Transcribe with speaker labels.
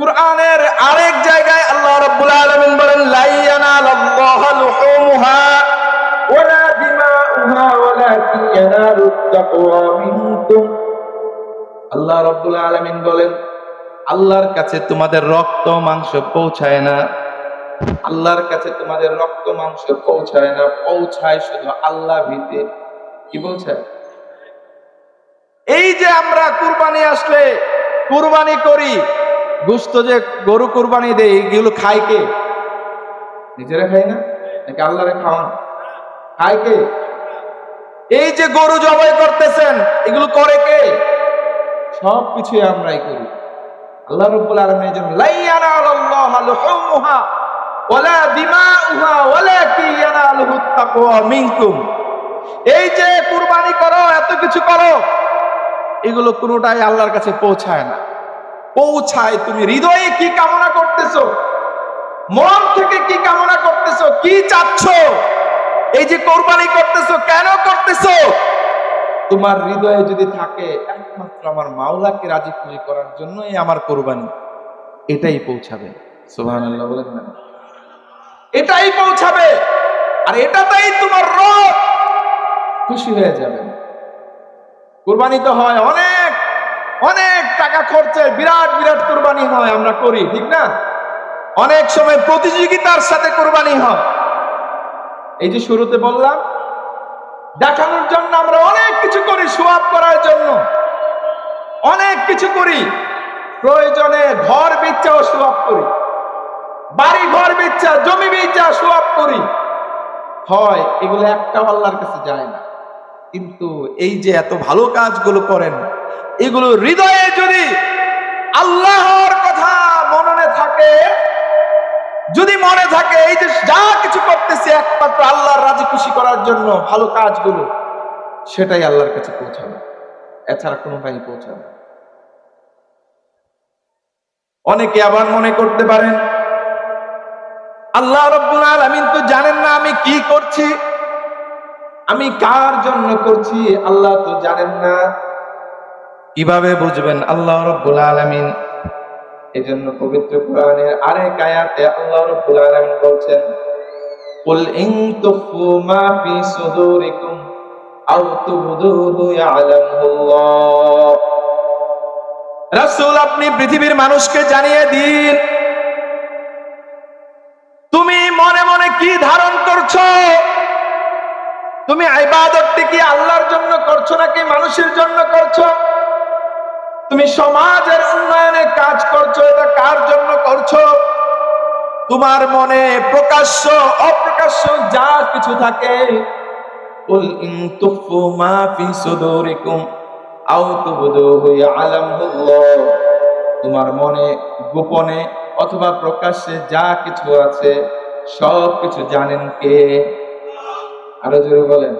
Speaker 1: কুরআনের আরেক জায়গায় আল্লাহ রাব্বুল আলামিন বলেন লাইয়ানালাল্লাহু লুহুমুহা ওয়ালা দিমাউহা ওয়ালাকিন ইয়ানালুত তাকওয়া মিনকুম। আল্লাহ রাব্বুল আলামিন বলেন, আল্লাহর কাছে তোমাদের রক্ত, মাংস পৌঁছায় না। আল্লাহর কাছে তোমাদের রক্ত, মাংস পৌঁছায় না, পৌঁছায় শুধু আল্লাহ ভীতি। কি পৌঁছায় এই যে আমরা কুরবানি আসলে, কুরবানি করি গুস্ত যে গরু কুরবানি দেয়, এগুলো খায় কে? নিজেরা খাই না? নাকি আল্লাহরে খাওয়ান? খায় কে? এই যে গরু জবাই করতেছেন, এগুলো করে কে? সব কিছুই আমরাই করি। আল্লাহ রব্বুল আলামিনের জন্য, লাইয়ানা আল্লাহ লুহুমুহা, ওয়ালা দিমাউহা, ওয়ালাকি ইয়ানালুহু তাকওয়া মিনকুম। এই যে কুরবানি করো, এত কিছু করো, এগুলো কোনোটাই আল্লাহর কাছে পৌঁছায় না। পৌঁছায় তুমি হৃদয়ে কি কামনা করতেছো? মন থেকে কি কামনা করতেছো? কি চাচ্ছ? এই যে কোরবানি করতেছো, কেন করতেছো? তোমার হৃদয়ে যদি থাকে একমাত্র আমার মাওলাকে রাজি খুশি করার জন্যই আমার কোরবানি, এটাই পৌঁছাবে। সুবহানাল্লাহ, বলেন না এটাই পৌঁছাবে। আর এটাতেই তোমার রব খুশি হয়ে যাবে কোরবানি তো হয় অনেক অনেক টাকা খরচে বিরাট বিরাট কোরবানি হয়, আমরা করি, ঠিক না? অনেক সময় প্রতিযোগিতার সাথে কোরবানি হয়। এই যে শুরুতে বললাম, দেখানোর জন্য আমরা অনেক কিছু করি সোয়াব করার জন্য। অনেক কিছু করি। প্রয়োজনে ঘর বেচাও সোয়াব করি। বাড়ি ঘর বেচা, জমি বেচা সোয়াব করি। হয়, এগুলো একটা আল্লাহর কাছে যায় না। কিন্তু এই যে এত ভালো কাজগুলো করেন এগুলো হৃদয়ে যদি আল্লাহর কথা মননে থাকে, যদি মনে থাকে এই যে যা কিছু করতেছে একমাত্র আল্লাহর রাজি খুশি করার জন্য ভালো কাজগুলো, সেটাই আল্লাহর কাছে পৌঁছাবে এছাড়া কোনোটাই পৌঁছাবে না। অনেকে আবার মনে করতে পারেন, আল্লাহ রব্বুল আলামিন তো জানেন না আমি কি করছি, আমি কার জন্য করছি, আল্লাহ তো জানেন না কীভাবে বুঝবেন? আল্লাহ রব্বুল আলামিন এই জন্য পবিত্র কোরআনের আরেক আয়াতে আল্লাহ রব্বুল আলামিন বলছেন, কুল ইন তুফু মা ফি সুদুরিকুম আও তুবদুহু ইয়ালামুল্লাহ রাসূল, আপনি পৃথিবীর মানুষকে জানিয়ে দিন, তুমি মনে মনে কি ধারণ করছ? তুমি ইবাদতটি কি আল্লাহর জন্য করছ নাকি মানুষের জন্য করছ? তুমি সমাজের উন্নয়নে কাজ করছ, এটা কার জন্য করছ? তোমার মনে প্রকাশ্য, অপ্রকাশ্য যা কিছু থাকে। সুদুরিকুম আও তুবদুহু ইয়ালামুল্লাহ তোমার মনে গোপনে অথবা প্রকাশ্যে যা কিছু আছে সব কিছু জানেন কে? আরও জোরে বলেন।